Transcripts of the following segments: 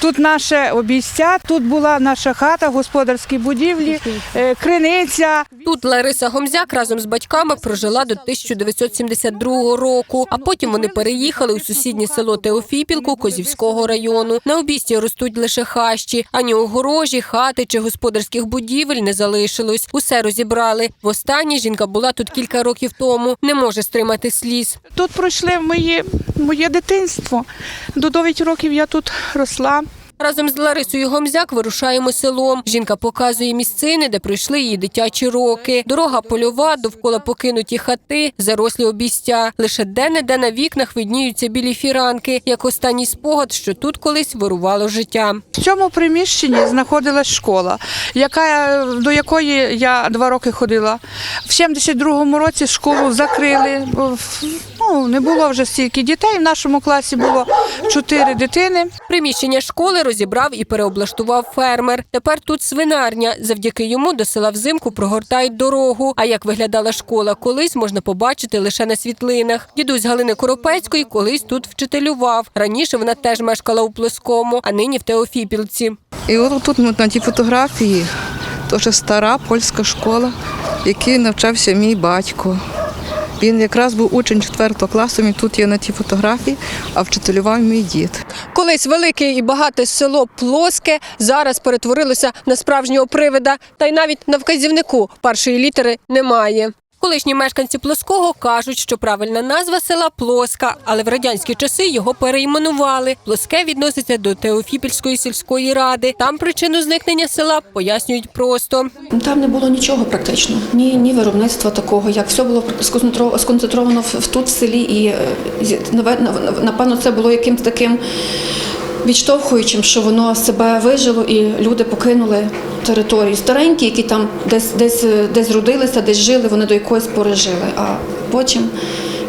Тут наше обійстя, тут була наша хата, господарські будівлі, е, криниця. Тут Лариса Гомзяк разом з батьками прожила до 1972 року, а потім вони переїхали у сусіднє село Теофіпілку Козівського району. На обійсті ростуть лише хащі, ані огорожі, хати чи господарських будівель не залишилось. Усе розібрали. Востаннє жінка була тут кілька років тому. Не може стримати сліз. Тут пройшли мої, моє дитинство. До 9 років я тут росла. Разом з Ларисою Гомзяк вирушаємо селом. Жінка показує місцини, де пройшли її дитячі роки. Дорога польова, довкола покинуті хати, зарослі обійстя. Лише де-не-де на вікнах видніються білі фіранки, як останній спогад, що тут колись вирувало життя. В цьому приміщенні знаходилась школа, яка, до якої я два роки ходила. В 72-му році школу закрили. Ну, не було вже стільки дітей. В нашому класі було чотири дитини. Приміщення школи розібрав і переоблаштував фермер. Тепер тут свинарня. Завдяки йому до села взимку прогортають дорогу. А як виглядала школа колись, можна побачити лише на світлинах. Дідусь Галини Коропецької колись тут вчителював. Раніше вона теж мешкала у Плоскому, а нині в Теофіпілці. І от тут на тій фотографії теж стара польська школа, в якій навчався мій батько. Він якраз був учень 4 класу, і тут є на тій фотографії, а вчителював мій дід. Колись велике і багате село Плоске зараз перетворилося на справжнього привида, та й навіть на вказівнику першої літери немає. Колишні мешканці Плоского кажуть, що правильна назва села Плоска, але в радянські часи його перейменували. Плоске відноситься до Теофіпільської сільської ради. Там причину зникнення села пояснюють просто. Там не було нічого практично, ні, ні виробництва такого, як все було сконцентро- сконцентровано в, тут в селі, і е, напевно це було якимось таким відштовхуючим, що воно себе вижило і люди покинули територію. Старенькі, які там десь десь десь родилися, десь жили, вони до якоїсь пори жили. А потім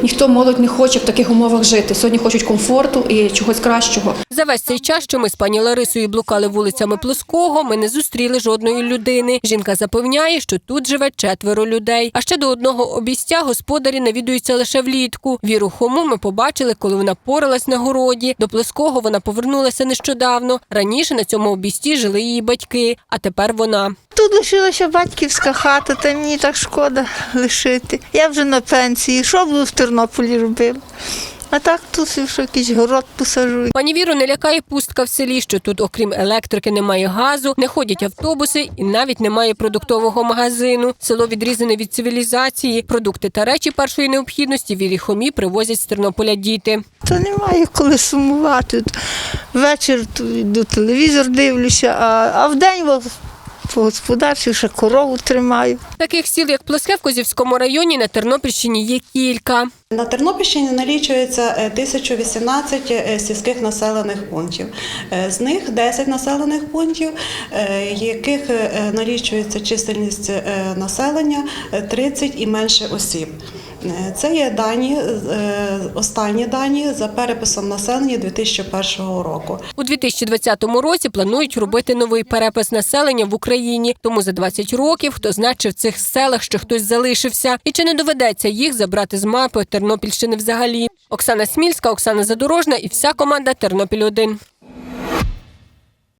ніхто молодь не хоче в таких умовах жити. Сьогодні хочуть комфорту і чогось кращого. За весь цей час, що ми з пані Ларисою блукали вулицями Плоского, ми не зустріли жодної людини. Жінка запевняє, що тут живе четверо людей. А ще до одного обійстя господарі навідуються лише влітку. Віру Хому ми побачили, коли вона поралась на городі. До Плоского вона повернулася нещодавно. Раніше на цьому обійсті жили її батьки, а тепер вона. Тут лишилася батьківська хата, та мені так шкода лишити. Я вже на пенсії. Що б в Тернополі робив? А так тут що якийсь город посажу. Пані Віру не лякає пустка в селі, що тут, окрім електрики, немає газу, не ходять автобуси і навіть немає продуктового магазину. Село відрізане від цивілізації. Продукти та речі першої необхідності Вірі Хомі привозять з Тернополя діти. Та немає коли сумувати. Ввечері то йду телевізор дивлюся, а, а вдень по господарстві ще корову тримаю. Таких сіл, як Плоске в Козівському районі, на Тернопільщині є кілька. На Тернопільщині налічується е, 1018 е, сільських населених пунктів. Е, З них 10 населених пунктів, е, яких е, налічується чисельність е, населення е, 30 і менше осіб. Це є дані, е, останні дані за переписом населення 2001 року. У 2020 році планують робити новий перепис населення в Україні. Тому за 20 років хто знає, в цих селах ще хтось залишився, і чи не доведеться їх забрати з мапи Тернопільщини взагалі. Оксана Смільська, Оксана Задорожна і вся команда Тернопіль 1